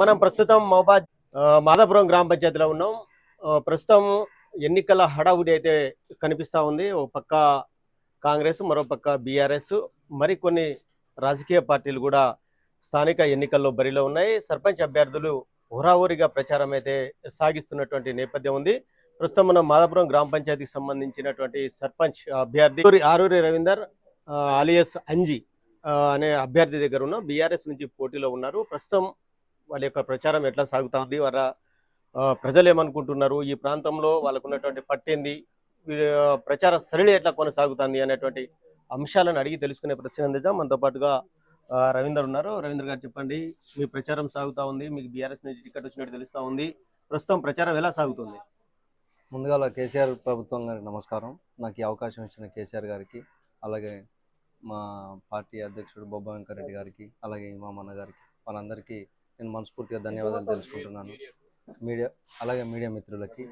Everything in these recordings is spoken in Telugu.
మనం ప్రస్తుతం మహబాద్ ఆ, మాదాపురం గ్రామ పంచాయతీలో ఉన్నాం. ప్రస్తుతం ఎన్నికల హడావుడి అయితే కనిపిస్తా ఉంది. ఒక పక్క కాంగ్రెస్ మరో పక్క బీఆర్ఎస్. మరికొన్ని రాజకీయ పార్టీలు కూడా స్థానిక ఎన్నికల్లో బరిలో ఉన్నాయి. సర్పంచ్ అభ్యర్థులు హోరాహోరీగా ప్రచారం అయితే సాగిస్తున్నటువంటి నేపథ్యం ఉంది. ప్రస్తుతం మనం మాదాపురం గ్రామ పంచాయతీకి సంబంధించినటువంటి సర్పంచ్ అభ్యర్థి ఆరూరి- రవీందర్ ఆ, అలియస్ అంజి అనే అభ్యర్థి దగ్గర ఉన్న. బీఆర్ఎస్ నుంచి పోటీలో ఉన్నారు. ప్రస్తుతం వాళ్ళ యొక్క ప్రచారం ఎట్లా సాగుతా ఉంది వాళ్ళ ప్రజలు ఏమనుకుంటున్నారు ఈ ప్రాంతంలో వాళ్ళకు ఉన్నటువంటి పట్టేంది ప్రచార సరళి ఎట్లా కొనసాగుతుంది అనేటువంటి అంశాలను అడిగి తెలుసుకునే ప్రశ్న అందిద్దాం. మనతో పాటుగా రవీందర్ ఉన్నారు. రవీందర్ గారు చెప్పండి మీ ప్రచారం సాగుతా ఉంది మీకు బీఆర్ఎస్ నుంచి టికెట్ వచ్చినట్టు తెలుస్తూ ఉంది. ప్రస్తుతం ప్రచారం ఎలా సాగుతుంది? ముందుగా కేసీఆర్ ప్రభుత్వం గారికి నమస్కారం. నాకు ఈ అవకాశం ఇచ్చిన కేసీఆర్ గారికి అలాగే మా పార్టీ అధ్యక్షుడు బొబ్బ వెంకరెడ్డి గారికి అలాగే ఇమామన్న గారికి వాళ్ళందరికీ నేను మనస్ఫూర్తిగా ధన్యవాదాలు తెలుసుకుంటున్నాను. మీడియా అలాగే మీడియా మిత్రులకి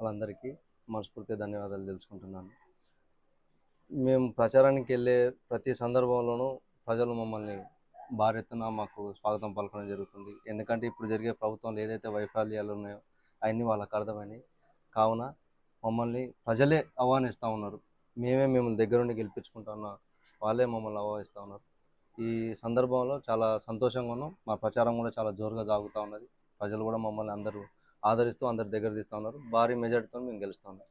వాళ్ళందరికీ మనస్ఫూర్తిగా ధన్యవాదాలు తెలుసుకుంటున్నాను. మేము ప్రచారానికి వెళ్ళే ప్రతి సందర్భంలోనూ ప్రజలు మమ్మల్ని భారీ ఎత్తున మాకు స్వాగతం పలకడం జరుగుతుంది. ఎందుకంటే ఇప్పుడు జరిగే ప్రభుత్వంలో ఏదైతే వైఫల్యాలు ఉన్నాయో అవన్నీ వాళ్ళకి అర్థమైనాయి. కావున మమ్మల్ని ప్రజలే ఆహ్వానిస్తూ ఉన్నారు. మేమే మిమ్మల్ని దగ్గరుండి గెలిపించుకుంటా ఉన్న వాళ్ళే మమ్మల్ని ఆహ్వానిస్తూ ఉన్నారు. ఈ సందర్భంలో చాలా సంతోషంగా ఉన్నాం. మా ప్రచారం కూడా చాలా జోరుగా సాగుతూ ఉన్నది. ప్రజలు కూడా మమ్మల్ని అందరూ ఆదరిస్తూ అందరి దగ్గర తీస్తూ ఉన్నారు. భారీ మెజార్టీతో మేము గెలుస్తూ ఉన్నాం.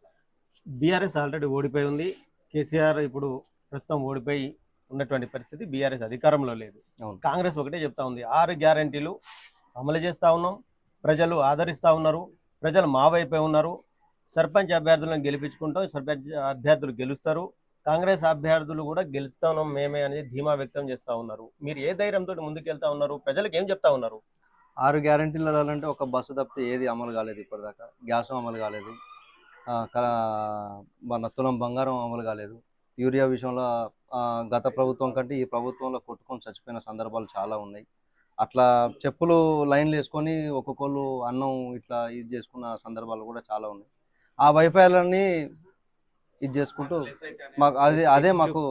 బీఆర్ఎస్ ఆల్రెడీ ఓడిపోయి ఉంది. కేసీఆర్ ఇప్పుడు ప్రస్తుతం ఓడిపోయి ఉన్నటువంటి పరిస్థితి బీఆర్ఎస్ అధికారంలో లేదు. అవును. కాంగ్రెస్ ఒకటే చెప్తా ఉంది. ఆరు గ్యారంటీలు అమలు చేస్తా ఉన్నాం. ప్రజలు ఆదరిస్తా ఉన్నారు. ప్రజలు మా వైపే ఉన్నారు. సర్పంచ్ అభ్యర్థులను గెలిపించుకుంటాం. సర్పంచ్ అభ్యర్థులు గెలుస్తారు. కాంగ్రెస్ అభ్యర్థులు కూడా గెలుస్తాం మేమే అనేది ధీమా వ్యక్తం చేస్తూ ఉన్నారు. మీరు ఏ ధైర్యంతో ముందుకెళ్తా ఉన్నారు? ప్రజలకు ఏం చెప్తా ఉన్నారు? ఆరు గ్యారంటీలు రావాలంటే ఒక బస్సు తప్పితే ఏది అమలు కాలేదు ఇప్పటిదాకా. గ్యాస్ అమలు కాలేదు. మన తులం బంగారం అమలు కాలేదు. యూరియా విషయంలో గత ప్రభుత్వం కంటే ఈ ప్రభుత్వంలో కొట్టుకొని చచ్చిపోయిన సందర్భాలు చాలా ఉన్నాయి. అట్లా చెప్పులు లైన్లు వేసుకొని ఒక్కొక్కళ్ళు అన్నం ఇట్లా ఇది చేసుకున్న సందర్భాలు కూడా చాలా ఉన్నాయి. ఆ వైఫల్యాన్ని ఇది చేసుకుంటూ మాకు అదే అదే మాకు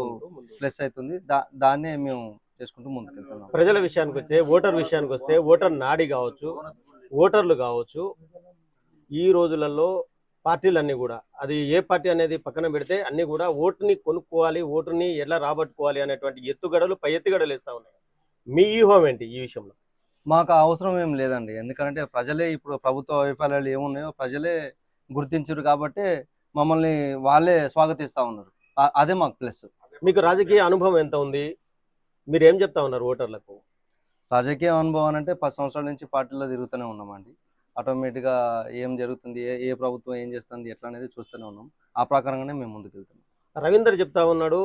ప్లస్ అవుతుంది. దా దాన్నే మేము చేసుకుంటూ ముందుకెళ్తున్నాం. ప్రజల విషయానికి వస్తే ఓటర్ విషయానికి వస్తే ఓటర్ నాడి కావచ్చు ఓటర్లు కావచ్చు ఈ రోజులలో పార్టీలన్నీ కూడా అది ఏ పార్టీ అనేది పక్కన పెడితే అన్ని కూడా ఓటుని కొనుక్కోవాలి ఓటుని ఎలా రాబట్టుకోవాలి అనేటువంటి ఎత్తుగడలు పై ఎత్తుగడలు వేస్తా ఉన్నాయి. మీ వ్యూహం ఏంటి ఈ విషయంలో? మాకు అవసరం ఏం లేదండి. ఎందుకంటే ప్రజలే ఇప్పుడు ప్రభుత్వ వైఫల్యాలు ఏమున్నాయో ప్రజలే గుర్తించారు కాబట్టి మమ్మల్ని వాళ్ళే స్వాగతిస్తూ ఉన్నారు. అదే మాకు ప్లస్. మీకు రాజకీయ అనుభవం ఎంత ఉంది? మీరు ఏం చెప్తా ఉన్నారు ఓటర్లకు? రాజకీయ అనుభవం అంటే పది సంవత్సరాల నుంచి పార్టీలో తిరుగుతూనే ఉన్నామండి. ఆటోమేటిక్గా ఏం జరుగుతుంది ఏ ఏ ప్రభుత్వం ఏం చేస్తుంది ఎట్లా అనేది చూస్తూనే ఉన్నాం. ఆ ప్రకారంగానే మేము ముందుకు రవీందర్ చెప్తా ఉన్నాడు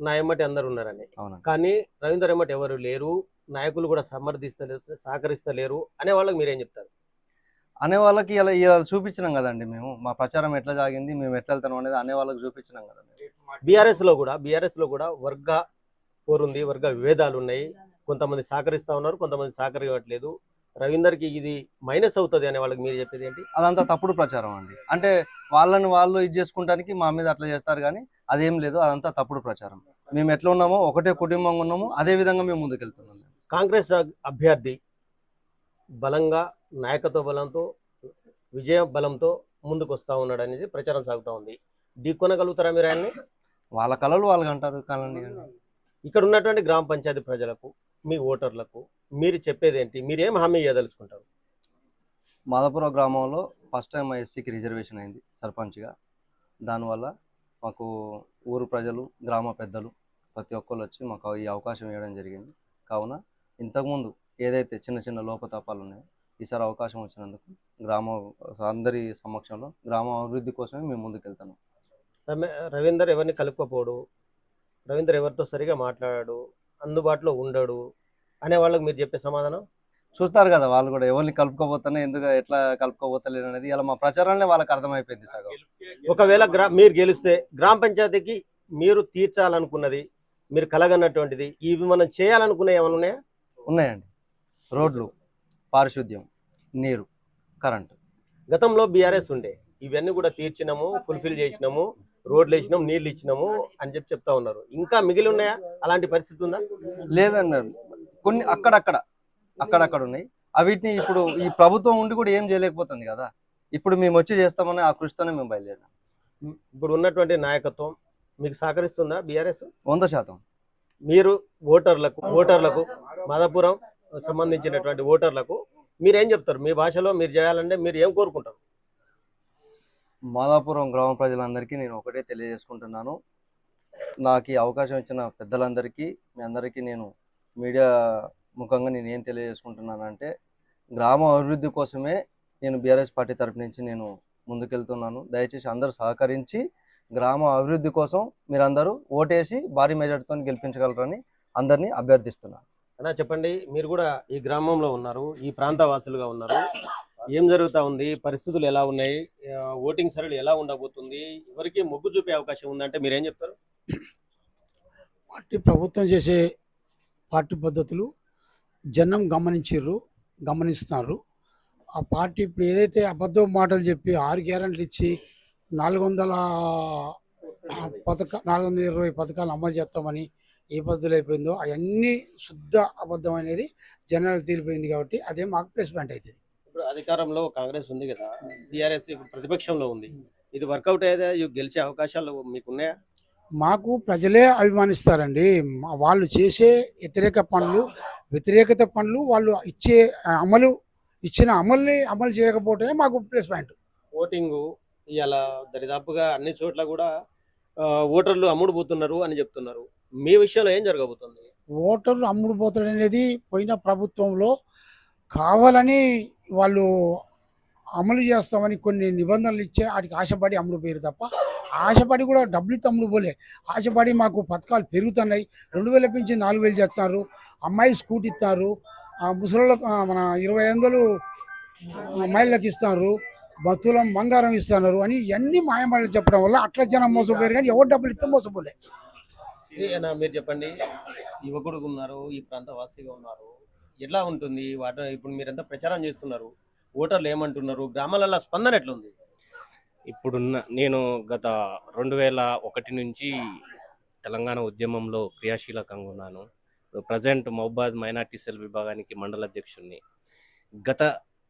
నా ఎమ్మటి అందరు ఉన్నారని. కానీ రవీందర్ ఎమ్మటి ఎవరు లేరు నాయకులు కూడా సమర్థిస్తలేరు సహకరిస్తలేరు అనే వాళ్ళకి మీరేం చెప్తారు? అనే వాళ్ళకి ఇలా ఇలా చూపించినాం కదండి మేము. మా ప్రచారం ఎట్లా సాగింది మేము ఎట్లా వెళ్తున్నాం అనేది అనే వాళ్ళకి చూపించినాం కదండి బీఆర్ఎస్లో కూడా బీఆర్ఎస్లో కూడా వర్గ పోరుంది వర్గ విభేదాలు ఉన్నాయి. కొంతమంది సహకరిస్తా ఉన్నారు కొంతమంది సహకరించట్లేదు రవీందర్కి ఇది మైనస్ అవుతుంది అనే వాళ్ళకి మీరు చెప్పేది ఏంటి? అదంతా తప్పుడు ప్రచారం అండి. అంటే వాళ్ళని వాళ్ళు ఇది చేసుకుంటానికి మా మీద అట్లా చేస్తారు కానీ అదేం లేదు అదంతా తప్పుడు ప్రచారం. మేము ఎట్లా ఉన్నామో ఒకటే కుటుంబంగా ఉన్నామో అదే విధంగా మేము ముందుకెళ్తున్నాం. కాంగ్రెస్ అభ్యర్థి బలంగా నాయకత్వ బలంతో విజయ బలంతో ముందుకు వస్తా ఉన్నాడు అనేది ప్రచారం సాగుతా ఉంది. ఢీకొనగలుగుతారా మీరు ఆయన్ని? వాళ్ళ కళలు వాళ్ళకి అంటారు కళని ఇక్కడ ఉన్నటువంటి గ్రామ పంచాయతీ ప్రజలకు మీ ఓటర్లకు మీరు చెప్పేది ఏంటి? మీరు ఏం హామీ ఇవ్వదలుచుకుంటారు మాదాపురం గ్రామంలో ఫస్ట్ టైం ఎస్సీకి రిజర్వేషన్ అయింది సర్పంచ్గా. దానివల్ల మాకు ఊరు ప్రజలు గ్రామ పెద్దలు ప్రతి ఒక్కరు వచ్చి మాకు ఈ అవకాశం ఇవ్వడం జరిగింది. కావున ఇంతకుముందు ఏదైతే చిన్న చిన్న లోపతాపాలు ఉన్నాయో ఈసారి అవకాశం వచ్చినందుకు గ్రామ అందరి సమక్షంలో గ్రామ అభివృద్ధి కోసమే మేము ముందుకెళ్తున్నాం రమే- రవీందర్ ఎవరిని కలుపుకపోడు రవీందర్ ఎవరితో సరిగా మాట్లాడాడు అందుబాటులో ఉండడు అనే వాళ్ళకి మీరు చెప్పే సమాధానం? చూస్తారు కదా వాళ్ళు కూడా ఎవరిని కలుపుకోబోతానే ఎందుకు ఎట్లా కలుపుకోబోతలేరు అనేది ఇలా మా ప్రచారంలో వాళ్ళకి అర్థమైపోయింది సగం. ఒకవేళ గ్రా మీరు గెలిస్తే గ్రామ పంచాయతీకి మీరు తీర్చాలనుకున్నది మీరు కలగన్నటువంటిది ఇవి మనం చేయాలనుకునే ఏమైనా ఉన్నాయా? ఉన్నాయండి. రోడ్లు పారిశుద్ధ్యం నీరు కరెంట్. గతంలో బీఆర్ఎస్ ఉండే. ఇవన్నీ కూడా తీర్చినాము ఫుల్ఫిల్ చేసినాము రోడ్లు వేసినాము నీళ్ళు ఇచ్చినాము అని చెప్పి చెప్తా ఉన్నారు. ఇంకా మిగిలి ఉన్నాయా? అలాంటి పరిస్థితి ఉందా? లేదన్నారు. కొన్ని అక్కడక్కడ అక్కడక్కడ ఉన్నాయి. అవిటిని ఇప్పుడు ఈ ప్రభుత్వం ఉండి కూడా ఏం చేయలేకపోతుంది కదా. ఇప్పుడు మేము వచ్చి చేస్తామని ఆ కృషితోనే మేము బయలుదేరాం ఇప్పుడు ఉన్నటువంటి నాయకత్వం మీకు సహకరిస్తుందా బీఆర్ఎస్? వంద శాతం. మీరు ఓటర్లకు ఓటర్లకు మాదాపురం సంబంధించినటువంటి ఓటర్లకు మీరేం చెప్తారు? మీ భాషలో మీరు చేయాలంటే మీరు ఏం కోరుకుంటారు? మాదాపురం గ్రామ ప్రజలందరికీ నేను ఒకటే తెలియజేసుకుంటున్నాను. నాకు ఈ అవకాశం ఇచ్చిన పెద్దలందరికీ మీ అందరికీ నేను మీడియా ముఖంగా నేను ఏం తెలియజేసుకుంటున్నానంటే గ్రామ అభివృద్ధి కోసమే నేను బీఆర్ఎస్ పార్టీ తరపు నుంచి నేను ముందుకెళ్తున్నాను. దయచేసి అందరూ సహకరించి గ్రామ అభివృద్ధి కోసం మీరందరూ ఓటేసి భారీ మెజార్టీతో గెలిపించగలరని అందరినీ అభ్యర్థిస్తున్నాను. అన్నా చెప్పండి. మీరు కూడా ఈ గ్రామంలో ఉన్నారు ఈ ప్రాంత వాసులుగా ఉన్నారు. ఏం జరుగుతూ ఉంది? పరిస్థితులు ఎలా ఉన్నాయి? ఓటింగ్ సరళి ఎలా ఉండబోతుంది? ఎవరికి మొగ్గు చూపే అవకాశం ఉందంటే మీరేం చెప్తారు? పార్టీ ప్రభుత్వం చేసే పార్టీ పద్ధతులు జనం గమనించారు గమనిస్తున్నారు. ఆ పార్టీ ఇప్పుడు ఏదైతే అబద్ధ మాటలు చెప్పి ఆరు గ్యారెంట్లు ఇచ్చి నాలుగు వందల పథక నాలుగు వందల ఇరవై పథకాలు అమలు చేస్తామని ఏ పద్ధతులు అయిపోయిందో అవన్నీ శుద్ధ అబద్ధం అనేది జనాలకు తేలిపోయింది కాబట్టి అదే మాకు ప్లస్ పాయింట్ అవుతుంది ఇప్పుడు అధికారంలో కాంగ్రెస్ ఉంది కదా బీఆర్ఎస్ ఇప్పుడు ప్రతిపక్షంలో ఉంది. ఇది వర్కౌట్ అయ్యేదా? ఇవి గెలిచే అవకాశాలు మీకున్నాయా? మాకు ప్రజలే అభిమానిస్తారండి. వాళ్ళు చేసే వ్యతిరేక పనులు వ్యతిరేకత పనులు వాళ్ళు ఇచ్చే అమలు ఇచ్చిన అమల్ని అమలు చేయకపోతే మాకు ప్లస్ పాయింట్. ఓటింగ్ ఇలా దరిదాపుగా అన్ని చోట్ల కూడా ఓటర్లు అమ్ముడు పోతున్నారు అని చెప్తున్నారు. మీ విషయంలో ఏం జరగబోతుంది? ఓటర్లు అమ్ముడు పోతాడు అనేది పోయిన ప్రభుత్వంలో కావాలని వాళ్ళు అమలు చేస్తామని కొన్ని నిబంధనలు ఇచ్చే వాటికి ఆశపడి అమ్ముడు పోయారు తప్ప ఆశపడి కూడా డబ్బులు తమ్ముడు పోలే. ఆశపడి మాకు పథకాలు పెరుగుతున్నాయి. రెండు వేల పెంచి నాలుగు వేలు చేస్తున్నారు అమ్మాయి స్కూటీ ఇస్తారు. ఆ ముసలిళ్ళకు మన ఇరవై వందలు అమ్మాయిలకు ఇస్తారు. భక్తులం బంగారం ఇస్తున్నారు అని ఇవన్నీ మాయమాటలు చెప్పడం వల్ల అట్లా జనం మోసపోయారు కానీ ఎవరు డబ్బులు ఇస్తే మోసపోలే. ఏనా మీరు చెప్పండి. యువకుడు ఉన్నారు ఈ ప్రాంత వాసిగా ఉన్నారు. ఎట్లా ఉంటుంది? వాట ఇప్పుడు మీరంతా ప్రచారం చేస్తున్నారు? ఓటర్లు ఏమంటున్నారు? గ్రామాలలో స్పందన ఎట్లుంది? ఇప్పుడున్న నేను గత రెండు వేల ఒకటి నుంచి తెలంగాణ ఉద్యమంలో క్రియాశీలకంగా ఉన్నాను. ప్రజెంట్ మహబాద్ మైనార్టీ సెల్ విభాగానికి మండల అధ్యక్షుడిని గత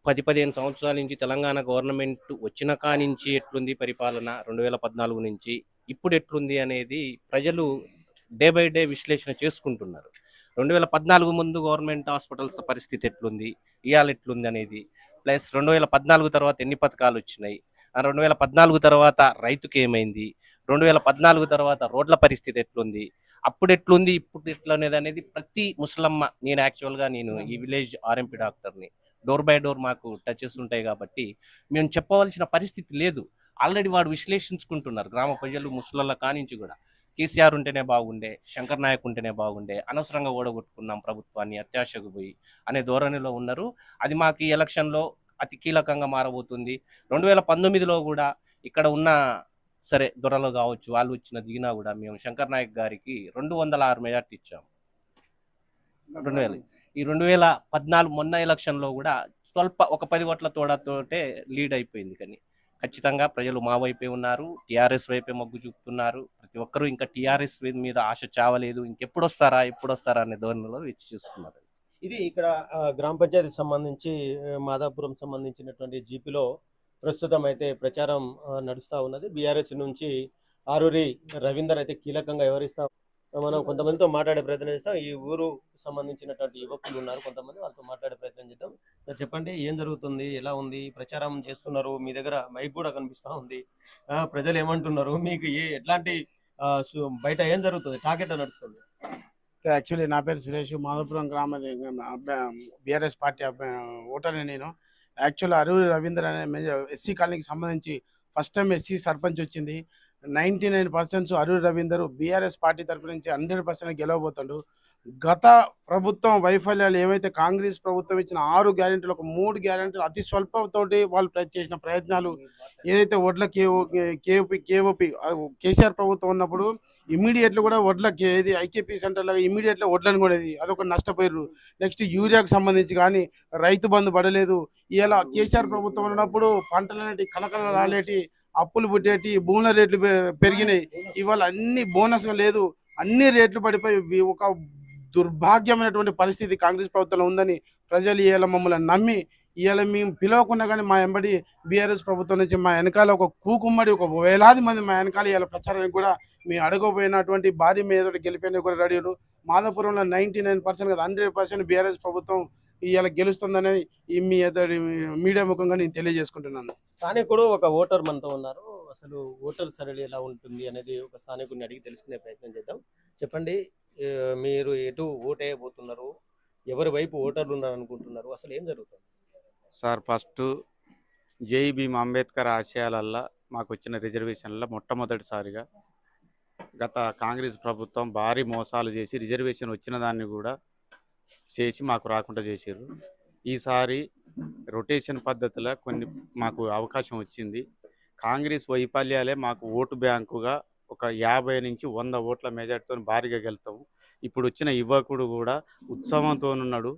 పది పదిహేను సంవత్సరాల నుంచి తెలంగాణ గవర్నమెంట్ వచ్చిన కానించి ఎట్లుంది పరిపాలన? రెండు వేల పద్నాలుగు నుంచి ఇప్పుడు ఎట్లుంది అనేది ప్రజలు డే బై డే విశ్లేషణ చేసుకుంటున్నారు. రెండు వేల పద్నాలుగు ముందు గవర్నమెంట్ హాస్పిటల్స్ పరిస్థితి ఎట్లుంది? ఇవాళ ఎట్లుంది అనేది? ప్లస్ రెండు వేల పద్నాలుగు తర్వాత ఎన్ని పథకాలు వచ్చినాయి? ఆ రెండు వేల పద్నాలుగు తర్వాత రైతుకి ఏమైంది? రెండు వేల పద్నాలుగు తర్వాత రోడ్ల పరిస్థితి ఎట్లుంది? అప్పుడు ఎట్లుంది? ఇప్పుడు ఎట్లా అనేది అనేది ప్రతి ముసలమ్మ నేను యాక్చువల్గా నేను ఈ విలేజ్ ఆర్ఎంపీ డాక్టర్ని డోర్ బై డోర్ మాకు టచెస్ ఉంటాయి కాబట్టి మేము చెప్పవలసిన పరిస్థితి లేదు. ఆల్రెడీ వాడు విశ్లేషించుకుంటున్నారు గ్రామ ప్రజలు ముసలళ్ళ కానించి కూడా. కేసీఆర్ ఉంటేనే బాగుండే శంకర్ నాయక్ ఉంటేనే బాగుండే అనవసరంగా ఓడగొట్టుకున్నాం ప్రభుత్వాన్ని అత్యాశకు పోయి అనే ధోరణిలో ఉన్నారు. అది మాకు ఈ ఎలక్షన్లో అతి కీలకంగా మారబోతుంది. రెండు వేల పంతొమ్మిదిలో కూడా ఇక్కడ ఉన్న సరే దొరలు కావచ్చు వాళ్ళు వచ్చిన దిగినా కూడా మేము శంకర్ నాయక్ గారికి రెండు వందల ఆరు మెజార్టీ ఇచ్చాము రెండు వేల ఈ రెండు వేల పద్నాలుగు మొన్న ఎలక్షన్లో కూడా స్వల్ప ఒక పది ఓట్ల తోడతోటే లీడ్ అయిపోయింది కానీ ఖచ్చితంగా ప్రజలు మా వైపే ఉన్నారు. టీఆర్ఎస్ వైపే మొగ్గు చూపుతున్నారు. ప్రతి ఒక్కరూ ఇంకా టీఆర్ఎస్ మీద ఆశ చావలేదు. ఇంకెప్పుడు వస్తారా ఎప్పుడు వస్తారా అనే ధోరణిలో వేచి చూస్తున్నారు. ఇది ఇక్కడ గ్రామ పంచాయతీ సంబంధించి మాదాపురం సంబంధించినటువంటి జీపీలో ప్రస్తుతం అయితే ప్రచారం నడుస్తూ ఉన్నది. బీఆర్ఎస్ నుంచి ఆరూరి రవీందర్ అయితే కీలకంగా వ్యవహరిస్తా మనం కొంతమందితో మాట్లాడే ప్రయత్నం చేస్తాం. ఈ ఊరు సంబంధించినటువంటి యువకులు ఉన్నారు కొంతమంది వాళ్ళతో మాట్లాడే ప్రయత్నం చేద్దాం. సార్ చెప్పండి ఏం జరుగుతుంది? ఎలా ఉంది? ప్రచారం చేస్తున్నారు. మీ దగ్గర మైక్ కూడా కనిపిస్తా ఉంది. ఆ, ప్రజలు ఏమంటున్నారు? మీకు ఏ ఎట్లాంటి బయట ఏం జరుగుతుంది? టాకెట్ నడుస్తుంది? యాక్చువల్లీ నా పేరు సురేష్. మాధవపురం గ్రామ బీఆర్ఎస్ పార్టీ ఓటర్ని నేను. యాక్చువల్ అరువు రవీంద్ర అనే ఎస్సీ కాలనీకి సంబంధించి ఫస్ట్ టైం ఎస్సీ సర్పంచ్ వచ్చింది. Ninety nine percents Arun Ravinder BRS party తరపు నుంచి హండ్రెడ్ పర్సెంట్ గెలవబోతాడు. గత ప్రభుత్వం వైఫల్యాలు ఏవైతే కాంగ్రెస్ ప్రభుత్వం ఇచ్చిన ఆరు గ్యారెంటీలు ఒక మూడు గ్యారెంటీలు అతి స్వల్పతోటి వాళ్ళు చేసిన ప్రయత్నాలు ఏదైతే వడ్ల కేఓ కేఓపి కేఓపి కేసీఆర్ ప్రభుత్వం ఉన్నప్పుడు ఇమ్మీడియట్లు కూడా వడ్ల ఏది ఐకేపీ సెంటర్లో ఇమ్మీడియట్గా వడ్లను కొనేది అదొక నష్టపోయారు నెక్స్ట్ యూరియాకు సంబంధించి కానీ రైతు బంధు పడలేదు. ఇలా కేసీఆర్ ప్రభుత్వం ఉన్నప్పుడు పంటలు అనేటి కలకల రాలేటి అప్పులు పుట్టేటి భూముల రేట్లు పెరిగినాయి. ఇవాళ అన్ని బోనస్ లేదు. అన్ని రేట్లు పడిపోయి ఒక దుర్భాగ్యమైనటువంటి పరిస్థితి కాంగ్రెస్ ప్రభుత్వంలో ఉందని ప్రజలు ఇవాళ మమ్మల్ని నమ్మి ఇవాళ మేము పిలవకుండా కానీ మా ఎంబడి బీఆర్ఎస్ ప్రభుత్వం నుంచి మా వెనకాల ఒక కూకుమ్మడి ఒక వేలాది మంది మా వెనకాల ఇవాళ ప్రచారానికి కూడా మేము అడగపోయినటువంటి భారీ మీద గెలిపేందుకు కూడా రెడీ మాధపురంలో మాదాపురంలో నైంటీ నైన్ పర్సెంట్ కదా హండ్రెడ్ పర్సెంట్ బీఆర్ఎస్ ప్రభుత్వం ఇవాళ గెలుస్తుందని ఈ మీ మీడియా ముఖంగా నేను తెలియజేసుకుంటున్నాను. స్థానికుడు ఒక ఓటర్ మనతో ఉన్నారు. అసలు ఓటర్ సరళి ఎలా ఉంటుంది అనేది ఒక స్థానికుడిని అడిగి తెలుసుకునే ప్రయత్నం చేద్దాం. చెప్పండి మీరు ఎటు ఓటు వేయబోతున్నారు? ఎవరి వైపు ఓటర్లు ఉన్నారు అనుకుంటున్నారు అసలు ఏం జరుగుతుంది? సార్ ఫస్ట్ జై భీమ్ అంబేద్కర్ ఆశయాలల్లో మాకు వచ్చిన రిజర్వేషన్ల మొట్టమొదటిసారిగా గత కాంగ్రెస్ ప్రభుత్వం భారీ మోసాలు చేసి రిజర్వేషన్ వచ్చిన దాన్ని కూడా చేసి మాకు రాకుండా చేసారు ఈసారి రొటేషన్ పద్ధతిలో కొన్ని మాకు అవకాశం వచ్చింది. కాంగ్రెస్ వైఫల్యాలే మాకు ఓటు బ్యాంకుగా ఒక యాభై నుంచి వంద ఓట్ల మెజార్టీతో భారీగా గెలుతాము ఇప్పుడు వచ్చిన యువకుడు కూడా ఉత్సవంతో ఉన్నాడు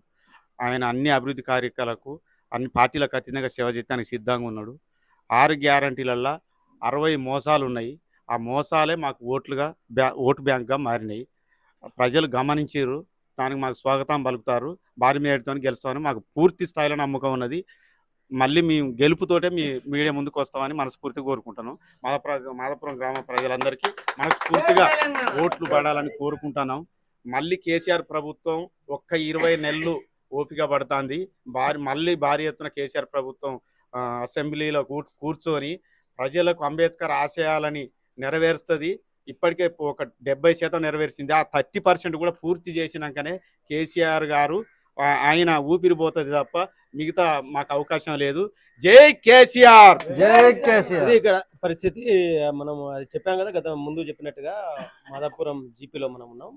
ఆయన అన్ని అభివృద్ధి కార్యక్రమాలకు అన్ని పార్టీలకు అతీతంగా సేవ చేయడానికి సిద్ధంగా ఉన్నాడు. ఆరు గ్యారంటీలల్లో అరవై మోసాలు ఉన్నాయి ఆ మోసాలే మాకు ఓట్లుగా బ్యా ఓటు బ్యాంక్గా మారినాయి. ప్రజలు గమనించారు దానికి మాకు స్వాగతం పలుకుతారు. భారీ మేడతో గెలుస్తామని మాకు పూర్తి స్థాయిలో నమ్మకం ఉన్నది. మళ్ళీ మేము గెలుపుతోటే మీ మీడియా ముందుకు వస్తామని మనస్ఫూర్తిగా కోరుకుంటాను మాధపుర మాధపురం గ్రామ ప్రజలందరికీ మనస్ఫూర్తిగా ఓట్లు పడాలని కోరుకుంటున్నాం. మళ్ళీ కేసీఆర్ ప్రభుత్వం ఒక్క ఇరవై నెలలు ఓపిక పడుతుంది. భారీ మళ్ళీ భారీ ఎత్తున కేసీఆర్ ప్రభుత్వం అసెంబ్లీలో కూర్చొని ప్రజలకు అంబేద్కర్ ఆశయాలని నెరవేరుస్తుంది. ఇప్పటికే ఒక డెబ్బై శాతం నెరవేర్చింది. ఆ థర్టీ పర్సెంట్ కూడా పూర్తి చేసినాకనే కేసీఆర్ గారు ఆయన ఊపిరి పోతుంది తప్ప మిగతా మాకు అవకాశం లేదు. జై కేసీఆర్! జై ఇది కేసీఆర్ ఇక్కడ పరిస్థితి మనం అది చెప్పాం కదా గత ముందు చెప్పినట్టుగా మాదాపురం జీపీలో మనం ఉన్నాం.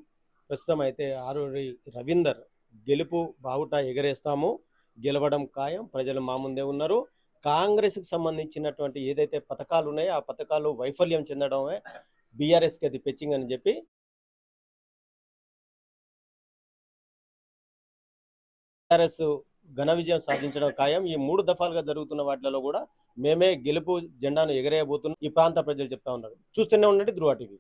ప్రస్తుతం అయితే ఆరూరి రవీందర్ గెలుపు బావుట ఎగరేస్తాము. గెలవడం ఖాయం ప్రజలు మా ముందే ఉన్నారు. కాంగ్రెస్కి సంబంధించినటువంటి ఏదైతే పథకాలు ఉన్నాయో ఆ పథకాలు వైఫల్యం చెందడమే బీఆర్ఎస్కి అది పిచ్చింగ్ అని చెప్పి బీఆర్ఎస్ ఘన విజయం సాధించడం ఖాయం. ఈ మూడు దఫాలుగా జరుగుతున్న వాటిలో కూడా మేమే గెలుపు జెండాను ఎగరేయబోతున్నాం. ఈ ప్రాంత ప్రజలు చెప్తా ఉన్నారు. చూస్తూనే ఉండండి ధృవ టీవీ.